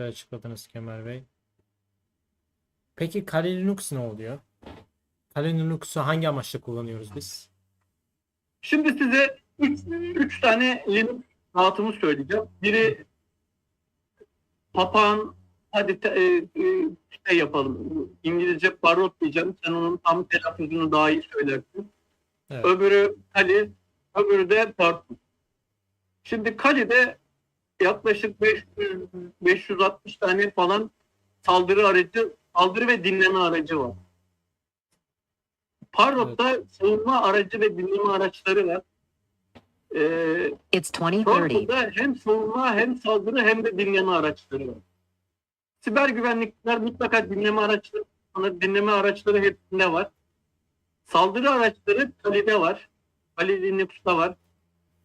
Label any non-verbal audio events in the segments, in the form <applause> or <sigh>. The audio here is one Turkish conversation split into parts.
güzel açıkladınız Kemal Bey. Peki Kali Linux ne oluyor? Kali Linux'u hangi amaçla kullanıyoruz biz? Şimdi size 3 tane Linux dağıtımı söyleyeceğim. Biri papağan hadi te- e, e, şey yapalım. İngilizce parrot diyeceğim. Sen onun tam telaffuzunu daha iyi söylersin. Evet. Öbürü Kali, öbürü de Tartun. Şimdi Kali'de yaklaşık 500, 560 tane falan saldırı aracı, saldırı ve dinleme aracı var. Parrot'ta savunma aracı ve dinleme araçları var. Ee, It's 2030. Torto'da hem savunma hem saldırı hem de dinleme araçları var. Siber güvenlikler mutlaka dinleme araçları, dinleme araçları hepsinde var. Saldırı araçları Kali'de var. Kali Linux'ta var.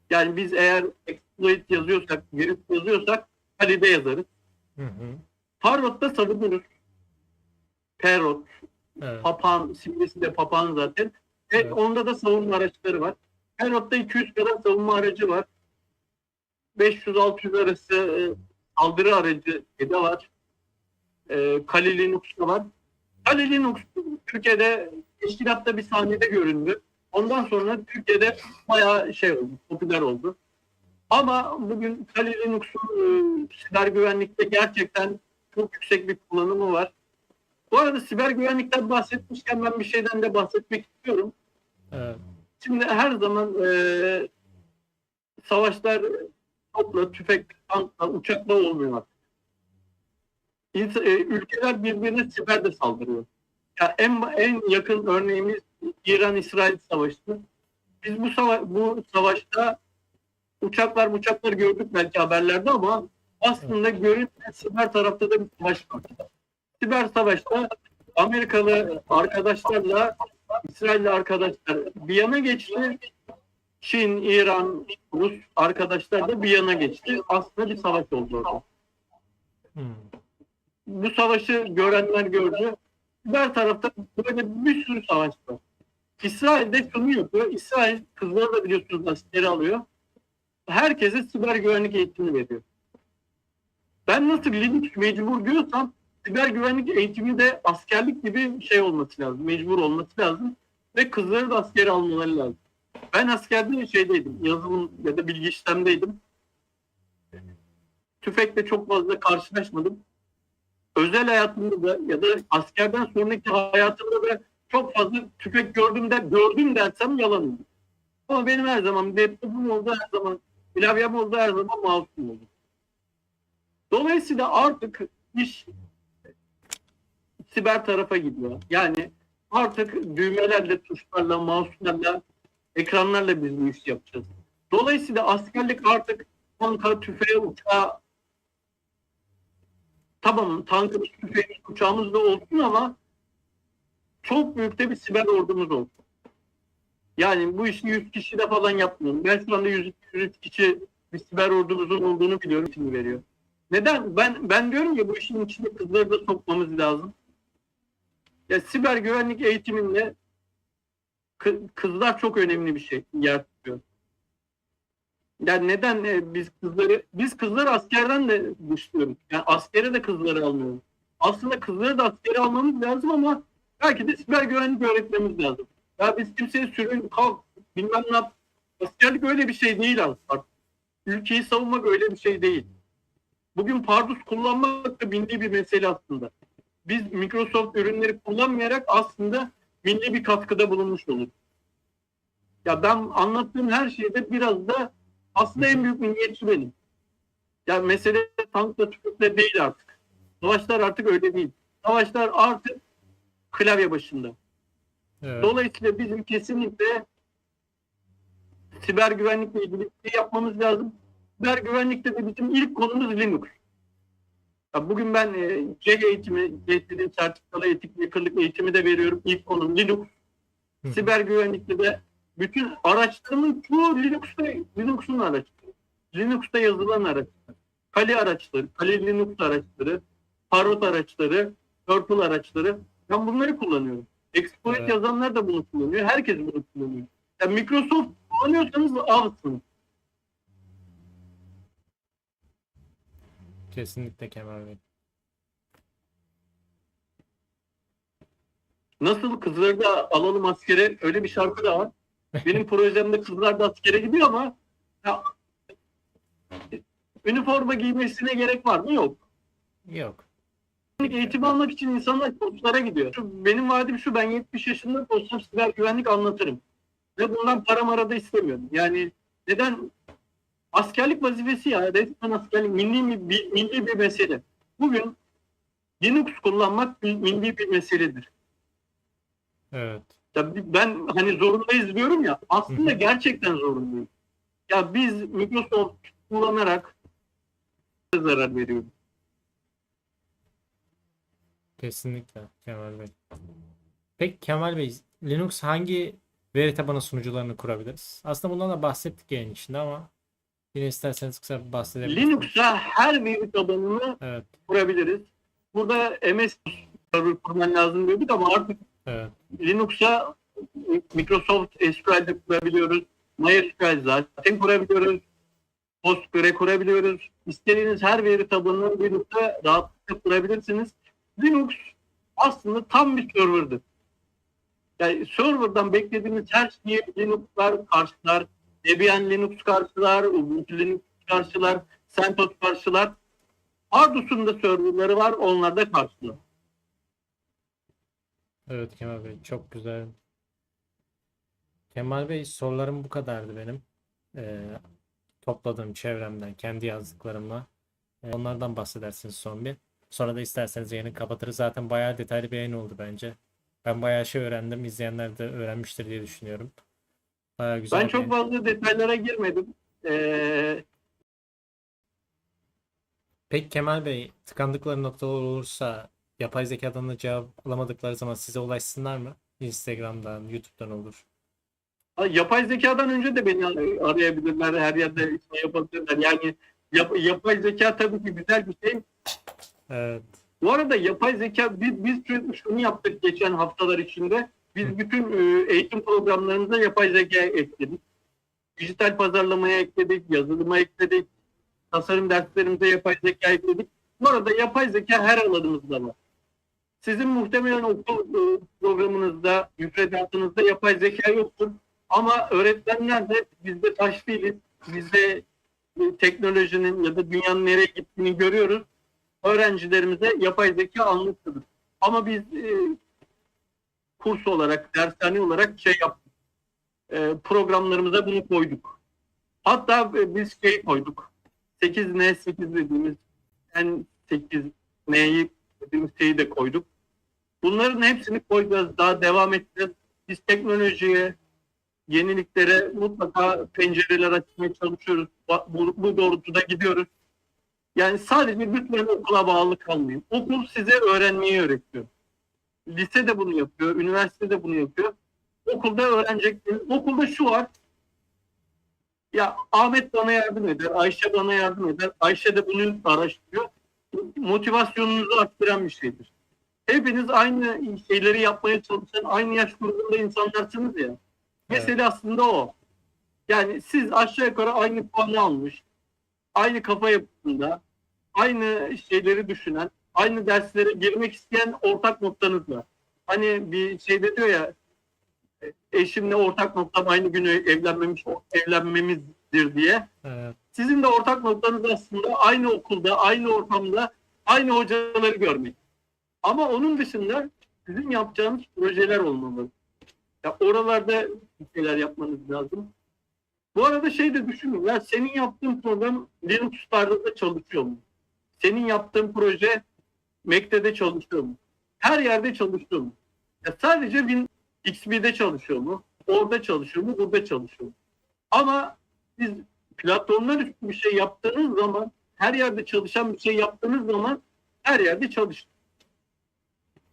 Yani biz eğer exploit yazıyorsak, virüs yazıyorsak Kali'de yazarız. Hı hı. Parrot'ta savunuruz. Parrot, Evet. papağan, simgesi de papağan zaten. Ve Evet. onda da savunma araçları var. Parrot'ta 200 kadar savunma aracı var. 500-600 arası e, saldırı aracı de var. E, Kali Linux'ta var. Kali Linux Türkiye'de teşkilatta bir sahnede göründü. Ondan sonra Türkiye'de bayağı şey oldu, popüler oldu. Ama bugün Kali Linux'un e, siber güvenlikte gerçekten çok yüksek bir kullanımı var. Bu arada siber güvenlikten bahsetmişken ben bir şeyden de bahsetmek istiyorum. Evet. Şimdi her zaman e, savaşlar topla, tüfek, tankla, uçakla olmuyor. İns- e, ülkeler birbirine siber de saldırıyor. Ya en en yakın örneğimiz İran-İsrail savaşı. Biz bu sava- bu savaşta uçaklar uçaklar gördük belki haberlerde ama aslında görünen siber tarafta da bir savaş var. Siber savaşta Amerikalı arkadaşlarla İsrailli arkadaşlar bir yana geçti. Çin, İran, Rus arkadaşlar da bir yana geçti. Aslında bir savaş oldu orada. Hı. Bu savaşı görenler gördü. Diğer tarafta böyle bir sürü savaş var. İsrail de şunu yapıyor. İsrail kızları da biliyorsunuz askeri alıyor. Herkese siber güvenlik eğitimi veriyor. Ben nasıl Linux mecbur diyorsam siber güvenlik eğitimi de askerlik gibi şey olması lazım. Mecbur olması lazım. Ve kızları da askere almaları lazım. Ben askerde şeydeydim. Yazılım ya da bilgi işlemdeydim. Tüfekle çok fazla karşılaşmadım. Özel hayatımda da ya da askerden sonraki hayatımda da çok fazla tüfek gördüm de gördüm dersem yalan olur. Ama benim her zaman laptopum oldu her zaman klavyem oldu her zaman mouse'um oldu. Dolayısıyla artık iş siber tarafa gidiyor. Yani artık düğmelerle, tuşlarla, mouse'larla, ekranlarla biz bu işi yapacağız. Dolayısıyla askerlik artık tanka, tüfeğe, uçağa tamam tankımız, tüfeğimiz, uçağımız da olsun ama çok büyük de bir siber ordumuz olsun. Yani bu işi 100 kişi de falan yapmıyorum. Ben şu anda 100, 100 kişi bir siber ordumuzun olduğunu biliyorum şimdi veriyor. Neden? Ben ben diyorum ya bu işin içine kızları da sokmamız lazım. Ya siber güvenlik eğitiminde kı- kızlar çok önemli bir şey yer tutuyor. Yani neden e, biz kızları biz kızları askerden de dışlıyoruz. Yani askere de kızları almıyoruz. Aslında kızları da askere almamız lazım ama belki de siber güvenlik öğretmemiz lazım. Ya biz kimseye sürün kalk bilmem ne yap. Askerlik öyle bir şey değil aslında. Ülkeyi savunmak öyle bir şey değil. Bugün pardus kullanmak da milli bir mesele aslında. Biz Microsoft ürünleri kullanmayarak aslında milli bir katkıda bulunmuş oluruz. Ya ben anlattığım her şeyde biraz da aslında en büyük milliyetçi benim. Ya mesele tankla tüfekle değil artık. Savaşlar artık öyle değil. Savaşlar artık klavye başında. Evet. Dolayısıyla bizim kesinlikle siber güvenlikle ilgili bir şey yapmamız lazım. Siber güvenlikte de bizim ilk konumuz Linux. Ya bugün ben e, C eğitimi, CET'nin sertifikalı etik yakınlık eğitimi de veriyorum. İlk konum Linux. Hı. Siber güvenlikte de bütün araçlarımın çoğu Linux'ta, Linux'un araçları. Linux'ta yazılan araçlar. Kali araçları, Kali Linux araçları, Parrot araçları, Turtle araçları. Ben bunları kullanıyorum. Exploit evet. yazanlar da bunu kullanıyor. Herkes bunu kullanıyor. Yani Microsoft kullanıyorsanız avsın. Kesinlikle Kemal Bey. Nasıl kızları da alalım askere öyle bir şarkı da var. Benim <laughs> projemde kızlar da askere gidiyor ama ya, üniforma giymesine gerek var mı? Yok. Yok. Eğitim almak için insanlar kurslara gidiyor. Şu- Benim vaadim şu ben 70 yaşında olsam siber güvenlik anlatırım. Ve bundan para mara da istemiyorum. Yani neden? Askerlik vazifesi ya. Resmen askerlik milli bir, milli bir mesele. Bugün Linux kullanmak bir- milli bir meseledir. Evet. Ya ben hani zorundayız diyorum ya aslında gerçekten zorundayız. Ya biz Microsoft kullanarak zarar veriyoruz. Kesinlikle Kemal Bey. Peki Kemal Bey, Linux hangi veri tabanı sunucularını kurabiliriz? Aslında bundan da bahsettik yayın içinde ama yine isterseniz kısa bahsedebilirsiniz. Linux'a her veri tabanını Evet, kurabiliriz. Burada MS server kurman lazım diyorduk ama artık evet, Linux'a Microsoft SQL'de kurabiliyoruz. MySQL zaten kurabiliyoruz. Postgre kurabiliyoruz. İstediğiniz her veri tabanını Linux'a rahatlıkla kurabilirsiniz. Linux aslında tam bir serverdır. Yani serverdan beklediğiniz her şeyi Linux'lar karşılar. Debian Linux karşılar, Ubuntu Linux karşılar, CentOS karşılar. Ardus'un da serverları var, onlar da karşılar. evet Kemal Bey çok güzel. Kemal Bey sorularım bu kadardı benim. Ee, topladığım çevremden, kendi yazdıklarımla. Ee, onlardan bahsedersiniz son bir. Sonra da isterseniz yayını kapatırız. Zaten bayağı detaylı bir yayın oldu bence. Ben bayağı şey öğrendim. İzleyenler de öğrenmiştir diye düşünüyorum. Bayağı güzel Ben çok fazla detaylara girmedim. Ee, Peki Kemal Bey, tıkandıkları noktalar olursa yapay zekadan da cevap alamadıkları zaman size ulaşsınlar mı? Instagram'dan, YouTube'dan olur. yapay zekadan önce de beni arayabilirler, her yerde şey yapabilirler. Yani yap- yapay zeka tabii ki güzel bir şey. Evet, Bu arada yapay zeka biz, biz şu- şunu yaptık geçen haftalar içinde. Biz bütün e, eğitim programlarımıza yapay zeka ekledik. Dijital pazarlamaya ekledik, yazılıma ekledik, tasarım derslerimize yapay zeka ekledik. Bu arada yapay zeka her alanımızda var. Sizin muhtemelen okul e, programınızda, müfredatınızda yapay zeka yoktur. Ama öğretmenler de bizde taş değiliz. Bizde e, teknolojinin ya da dünyanın nereye gittiğini görüyoruz öğrencilerimize yapay zeka anlatılır. Ama biz e, kurs olarak, dershane olarak şey yaptık. E, programlarımıza bunu koyduk. Hatta e, biz şey koyduk. 8N8 dediğimiz en 8N'yi dediğimiz şeyi de koyduk. Bunların hepsini koyacağız. Daha devam edeceğiz. Biz teknolojiye, yeniliklere mutlaka pencereler açmaya çalışıyoruz. Bu, bu doğrultuda gidiyoruz. Yani sadece lütfen okula bağlı kalmayın. Okul size öğrenmeyi öğretiyor. Lise de bunu yapıyor, üniversite de bunu yapıyor. Okulda öğreneceksiniz. Okulda şu var. Ya Ahmet bana yardım eder, Ayşe bana yardım eder. Ayşe de bunu araştırıyor. Motivasyonunuzu arttıran bir şeydir. Hepiniz aynı şeyleri yapmaya çalışan, aynı yaş grubunda insanlarsınız ya. Mesele aslında o. Yani siz aşağı yukarı aynı puanı almış, aynı kafa yapısında, aynı şeyleri düşünen, aynı derslere girmek isteyen ortak noktanız var. Hani bir şeyde diyor ya eşimle ortak noktam aynı günü evlenmemiş evlenmemizdir diye. evet, Sizin de ortak noktanız aslında aynı okulda, aynı ortamda, aynı hocaları görmek. Ama onun dışında sizin yapacağınız projeler olmalı. Ya oralarda bir şeyler yapmanız lazım. Bu arada şey de düşünün. Ya senin yaptığın program Linux'larda da çalışıyor mu? Senin yaptığın proje Mac'te de çalışıyor mu? Her yerde çalışıyor mu? Ya sadece Win XP'de çalışıyor mu? Orada çalışıyor mu? Burada çalışıyor mu? Ama siz platformlar üstü bir şey yaptığınız zaman her yerde çalışan bir şey yaptığınız zaman her yerde çalışır.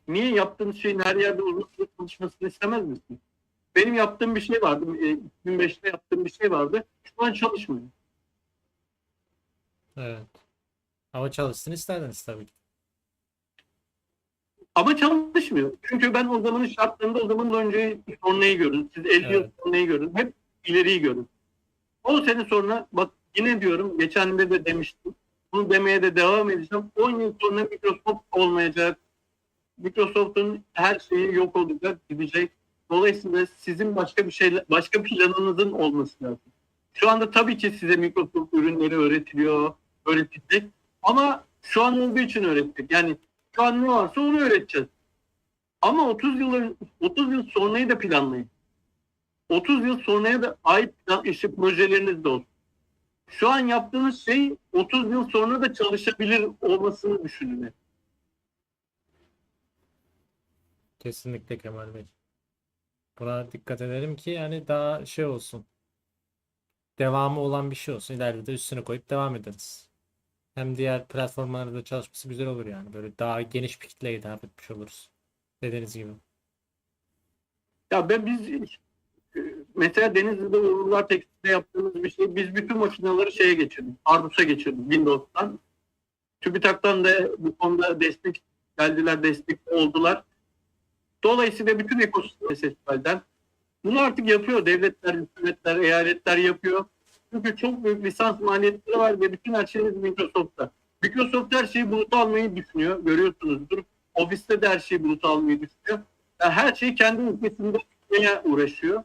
Niye yaptığınız şeyin her yerde uzun süre çalışmasını istemez misiniz? Benim yaptığım bir şey vardı. e, 2005'te yaptığım bir şey vardı. Şu an çalışmıyor. evet. Ama çalışsın isterdiniz tabii ki. Ama çalışmıyor. Çünkü ben o zamanın şartlarında o zaman önce sonrayı görün. Siz 50 yıl Evet. sonrayı görün. Hep ileriyi görün. 10 sene sonra bak yine diyorum geçen de de demiştim. Bunu demeye de devam edeceğim. 10 yıl sonra Microsoft olmayacak. Microsoft'un her şeyi yok olacak, gidecek. Dolayısıyla sizin başka bir şey, başka planınızın olması lazım. Şu anda tabii ki size Microsoft ürünleri öğretiliyor, öğretilecek. Ama şu an olduğu için öğretecek. Yani şu an ne varsa onu öğreteceğiz. Ama 30 yıl 30 yıl sonrayı da planlayın. 30 yıl sonraya da ait işte projeleriniz de olsun. Şu an yaptığınız şey 30 yıl sonra da çalışabilir olmasını düşünün. Kesinlikle Kemal Bey. Buna dikkat edelim ki yani daha şey olsun. Devamı olan bir şey olsun. İleride de üstüne koyup devam ederiz. Hem diğer platformlarda da çalışması güzel olur yani. Böyle daha geniş bir kitleye hitap etmiş oluruz. Dediğiniz gibi. Ya ben biz e, mesela Denizli'de Uğurlar Tekstil'de yaptığımız bir şey. Biz bütün makineleri şeye geçirdik. Ardus'a geçirdik Windows'tan. TÜBİTAK'tan da bu konuda destek geldiler, destek oldular. Dolayısıyla bütün ekosistem SSL'den bunu artık yapıyor. Devletler, hükümetler, eyaletler yapıyor. Çünkü çok büyük lisans maliyetleri var ve bütün her şeyiniz Microsoft'ta. Microsoft her şeyi buluta almayı düşünüyor. Görüyorsunuzdur. Ofiste de her şeyi buluta almayı düşünüyor. Yani her şeyi kendi ülkesinde tutmaya uğraşıyor.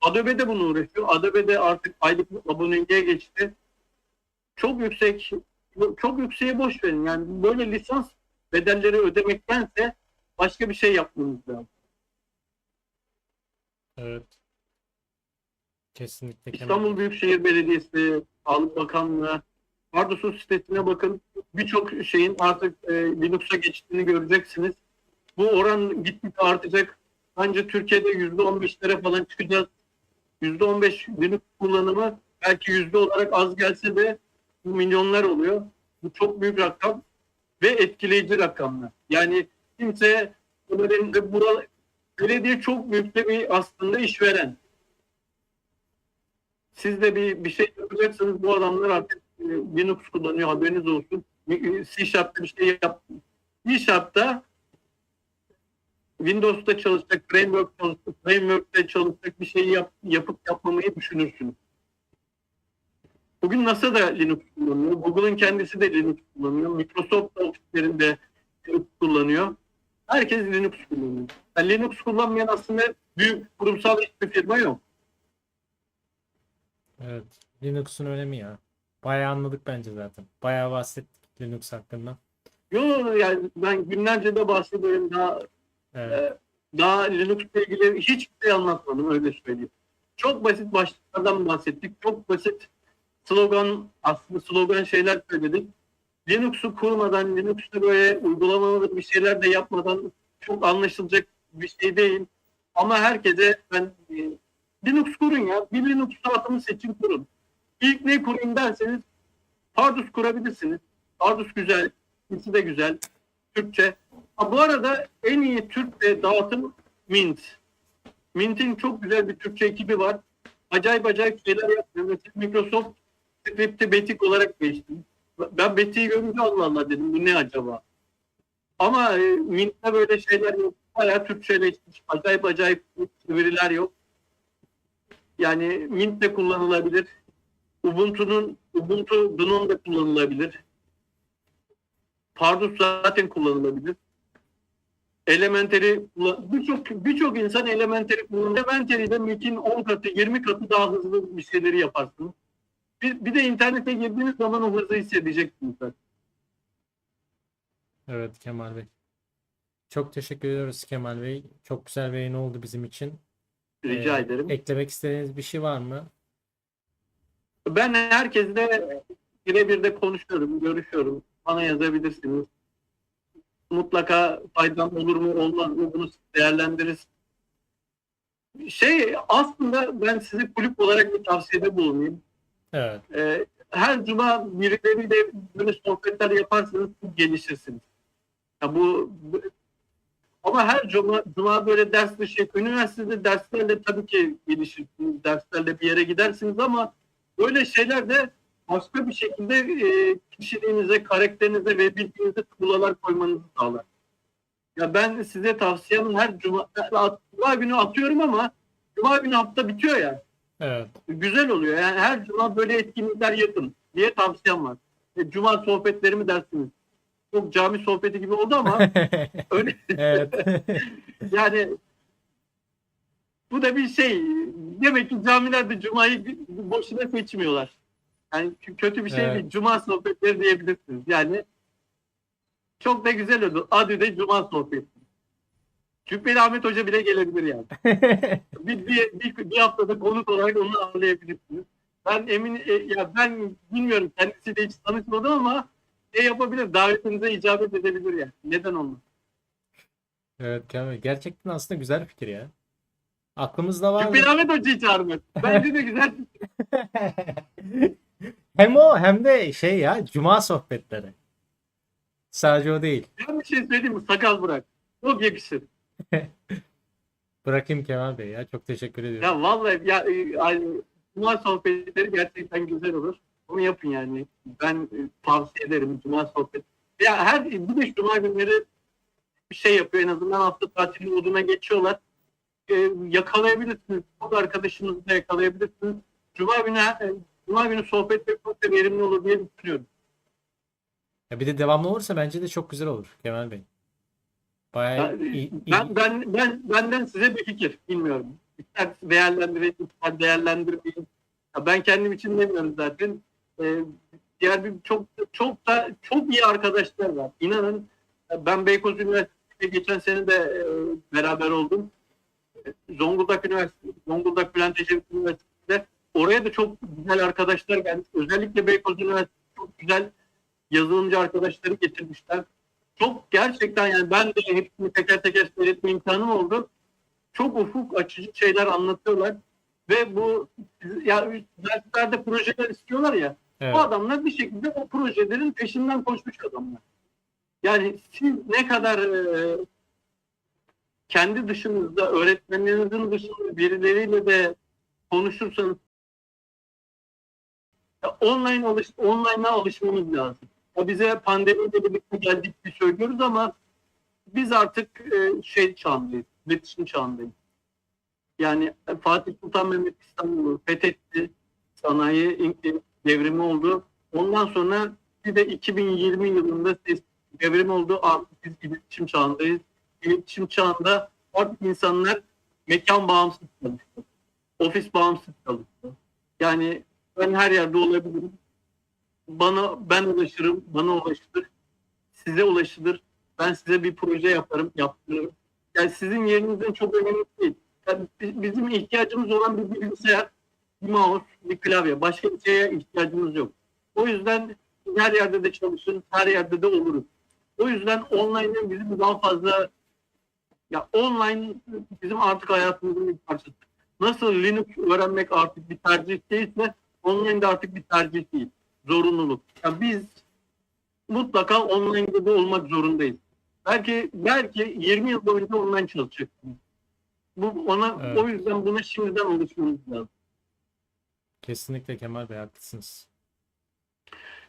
Adobe de bunu uğraşıyor. Adobe de artık aylık aboneliğe geçti. Çok yüksek, çok yükseğe boş verin. Yani böyle lisans bedelleri ödemektense başka bir şey yapmamız lazım. Evet. Kesinlikle İstanbul. Büyükşehir Belediyesi, Sağlık Bakanlığı, Pardos'un sitesine bakın. Birçok şeyin artık e, Linux'a geçtiğini göreceksiniz. Bu oran gitgide artacak. Bence Türkiye'de %15'lere falan çıkacağız. %15 Linux kullanımı belki yüzde olarak az gelse de bu milyonlar oluyor. Bu çok büyük rakam ve etkileyici rakamlar. Yani kimse bunların bura, belediye çok büyük de bir aslında işveren siz de bir, bir şey yapacaksanız bu adamlar artık e, Linux kullanıyor haberiniz olsun. E, C Sharp'ta bir şey yap. C Sharp'ta Windows'ta çalışacak, framework çalışacak, framework'te çalışacak bir şey yap, yapıp yapmamayı düşünürsünüz. Bugün NASA da Linux kullanıyor. Google'ın kendisi de Linux kullanıyor. Microsoft da ofislerinde Linux kullanıyor. Herkes Linux kullanıyor. Yani Linux kullanmayan aslında büyük kurumsal hiçbir firma yok. Evet. Linux'un önemi ya. Bayağı anladık bence zaten. Bayağı bahsettik Linux hakkında. Yok yani ben günlerce de bahsediyorum daha Evet. daha Linux'la ilgili hiçbir şey anlatmadım öyle söyleyeyim. Çok basit başlıklardan bahsettik. Çok basit slogan aslında slogan şeyler söyledik. Linux'u kurmadan, Linux'ta böyle uygulamalı bir şeyler de yapmadan çok anlaşılacak bir şey değil. Ama herkese ben e, Linux kurun ya. Bir Linux dağıtımı seçin kurun. İlk ne kurayım derseniz Pardus kurabilirsiniz. Pardus güzel. İkisi de güzel. Türkçe. Ha, bu arada en iyi Türkçe dağıtım Mint. Mint'in çok güzel bir Türkçe ekibi var. Acayip acayip şeyler yapıyor. Mesela Microsoft Script'i Betik olarak değiştirdi. Ben Betik'i görünce Allah dedim bu ne acaba? Ama e, Mint'te böyle şeyler yok. Bayağı Türkçeleşmiş. Acayip acayip çeviriler yok. Yani Mint de kullanılabilir. Ubuntu'nun Ubuntu Gnome da kullanılabilir. Pardus zaten kullanılabilir. Elementary birçok birçok insan Elementary kullanıyor. Elementary'de Mint'in 10 katı 20 katı daha hızlı bir şeyleri yaparsınız. Bir, bir de internete girdiğiniz zaman o hızı hissedeceksiniz. Evet Kemal Bey. Çok teşekkür ediyoruz Kemal Bey. Çok güzel bir yayın oldu bizim için. Rica Ee, ederim. Eklemek istediğiniz bir şey var mı? Ben herkesle birebir de konuşuyorum, görüşüyorum. Bana yazabilirsiniz. Mutlaka faydam olur mu olmaz mı bunu değerlendiririz. Şey aslında ben size kulüp olarak bir tavsiyede bulunayım. Evet. Ee, her cuma birileriyle böyle sohbetler yaparsanız gelişirsiniz. Ya bu, bu- ama her cuma, cuma böyle ders dışı, üniversitede derslerle tabii ki gelişirsiniz, derslerle bir yere gidersiniz ama böyle şeyler de başka bir şekilde e, kişiliğinize, karakterinize ve bilginize tuğlalar koymanızı sağlar. Ya ben size tavsiyem her cuma, cuma günü atıyorum ama cuma günü hafta bitiyor ya Evet. güzel oluyor. Yani her cuma böyle etkinlikler yapın diye tavsiyem var. E, Cuma sohbetlerimi dersiniz. çok cami sohbeti gibi oldu ama <laughs> öyle Evet. <laughs> yani bu da bir şey. Demek ki camilerde cumayı boşuna seçmiyorlar. Yani kö- kötü bir şey Evet. değil. Cuma sohbetleri diyebilirsiniz. Yani çok da güzel oldu. Adı da cuma sohbeti. Cübbeli Ahmet Hoca bile gelebilir yani. <laughs> Bir, bir, bir, bir haftada konuk olarak onu ağırlayabilirsiniz. Ben emin e, ya ben bilmiyorum kendisiyle hiç tanışmadım ama ne yapabilir? Davetinize icabet edebilir yani. Neden olmaz? Evet Kemal. Gerçekten aslında güzel fikir ya. Aklımızda var. Cübbeli Ahmet Hoca'yı çağırmak. Bence de güzel. <laughs> hem o hem de şey ya cuma sohbetleri. Sadece o değil. Ben bir şey söyleyeyim mi? Sakal bırak. Çok yakışır. <laughs> Bırakayım Kemal Bey ya. Çok teşekkür ediyorum. Ya vallahi ya e, yani Cuma sohbetleri gerçekten güzel olur. Onu yapın yani. Ben e, tavsiye ederim Cuma sohbet. Ya her bir de Cuma günleri bir şey yapıyor. En azından hafta tatili moduna geçiyorlar. E, yakalayabilirsiniz. O arkadaşınızı da yakalayabilirsiniz. Cuma günü e, Cuma günü sohbet yapmak da verimli olur diye düşünüyorum. Ya bir de devamlı olursa bence de çok güzel olur Kemal Bey. Bayağı Ya, iyi, iyi- Ben, ben, ben, benden size bir fikir. Bilmiyorum. İster değerlendirin, ister değerlendirmeyin. Ya ben kendim için demiyorum zaten. Ee, diğer bir çok çok da çok iyi arkadaşlar var. İnanın ben Beykoz Üniversitesi'nde geçen sene de e, beraber oldum. Zonguldak Üniversitesi, Zonguldak Bülent Ecevit Üniversitesi'nde oraya da çok güzel arkadaşlar gelmiş. Özellikle Beykoz Üniversitesi çok güzel yazılımcı arkadaşları getirmişler çok gerçekten yani ben de hepsini teker teker seyretme imkanım oldu. Çok ufuk açıcı şeyler anlatıyorlar. Ve bu ya derslerde projeler istiyorlar ya. Evet. Bu adamlar bir şekilde o projelerin peşinden koşmuş adamlar. Yani siz ne kadar e, kendi dışınızda, öğretmeninizin dışında birileriyle de konuşursanız online alış, online'a alışmamız lazım. Ya bize pandemiyle birlikte geldik bir söylüyoruz ama biz artık e, şey çağındayız, iletişim çağındayız. Yani Fatih Sultan Mehmet İstanbul'u fethetti, sanayi devrimi oldu. Ondan sonra bir de 2020 yılında devrim oldu. Artık biz iletişim çağındayız. İletişim çağında artık insanlar mekan bağımsız çalışıyor. Ofis bağımsız çalışıyor. Yani ben her yerde olabilirim bana ben ulaşırım, bana ulaşılır, size ulaşılır. Ben size bir proje yaparım, yaptırırım. Yani sizin yerinizden çok önemli değil. Yani bi- bizim ihtiyacımız olan bir bilgisayar, bir mouse, bir klavye. Başka bir şeye ihtiyacımız yok. O yüzden her yerde de çalışın, her yerde de oluruz. O yüzden online'ın bizim daha fazla ya online bizim artık hayatımızın bir parçası. Nasıl Linux öğrenmek artık bir tercih değilse online de artık bir tercih değil zorunluluk. Ya biz mutlaka online'da da olmak zorundayız. Belki belki 20 yıl boyunca online çalışacaksınız. Bu ona Evet. o yüzden buna şimdiden alışmamız lazım. Kesinlikle Kemal Bey haklısınız.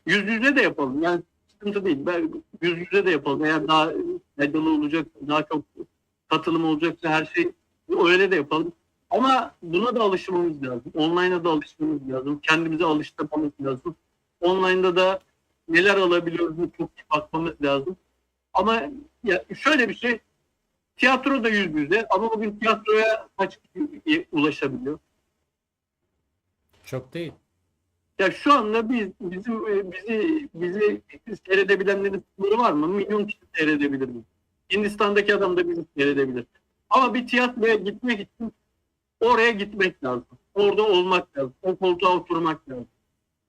Yüz yüze de yapalım. Yani sıkıntı değil. Ben yüz yüze de yapalım. Eğer daha faydalı olacak, daha çok katılım olacaksa her şey öyle de yapalım. Ama buna da alışmamız lazım. Online'a da alışmamız lazım. Kendimize alıştırmamız lazım. Online'da da neler alabiliyoruz çok bakmamız lazım. Ama ya şöyle bir şey tiyatro da yüz yüze ama bugün tiyatroya kaç kişi ulaşabiliyor? Çok değil. Ya şu anda biz bizim bizi bizi seyredebilenlerin sınırı var mı? Milyon kişi seyredebilir mi? Hindistan'daki adam da bizi seyredebilir. Ama bir tiyatroya gitmek için oraya gitmek lazım. Orada olmak lazım. O koltuğa oturmak lazım.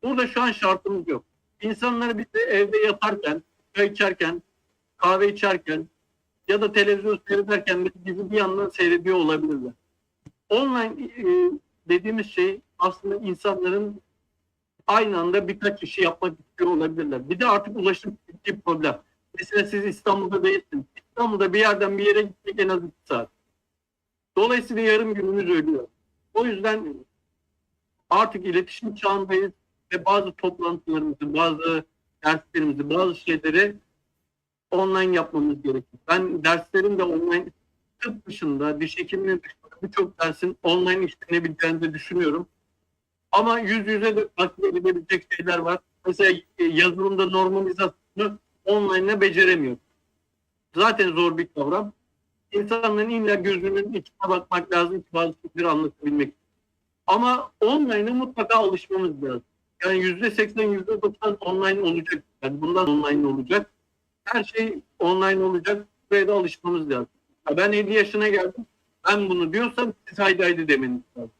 Burada şu an şartımız yok. İnsanları biz de evde yatarken, çay içerken, kahve içerken ya da televizyon seyrederken de bizi bir yandan seyrediyor olabilirler. Online e, dediğimiz şey aslında insanların aynı anda birkaç işi yapmak istiyor olabilirler. Bir de artık ulaşım ciddi problem. Mesela siz İstanbul'da değilsiniz. İstanbul'da bir yerden bir yere gitmek en az 2 saat. Dolayısıyla yarım günümüz ölüyor. O yüzden artık iletişim çağındayız ve bazı toplantılarımızı, bazı derslerimizi, bazı şeyleri online yapmamız gerekiyor. Ben derslerin de online tıp dışında, diş hekimliği dışında birçok dersin online işlenebileceğini de düşünüyorum. Ama yüz yüze de takip edilebilecek şeyler var. Mesela e, yazılımda normalizasyonu online'la beceremiyor. Zaten zor bir kavram. İnsanların illa gözünün içine bakmak lazım ki bazı şeyleri anlatabilmek. Ama online'a mutlaka alışmamız lazım. Yani yüzde seksen, yüzde doksan online olacak. Yani bundan online olacak. Her şey online olacak. Buraya da alışmamız lazım. Ben 50 yaşına geldim. Ben bunu diyorsam siz haydi haydi demeniz lazım.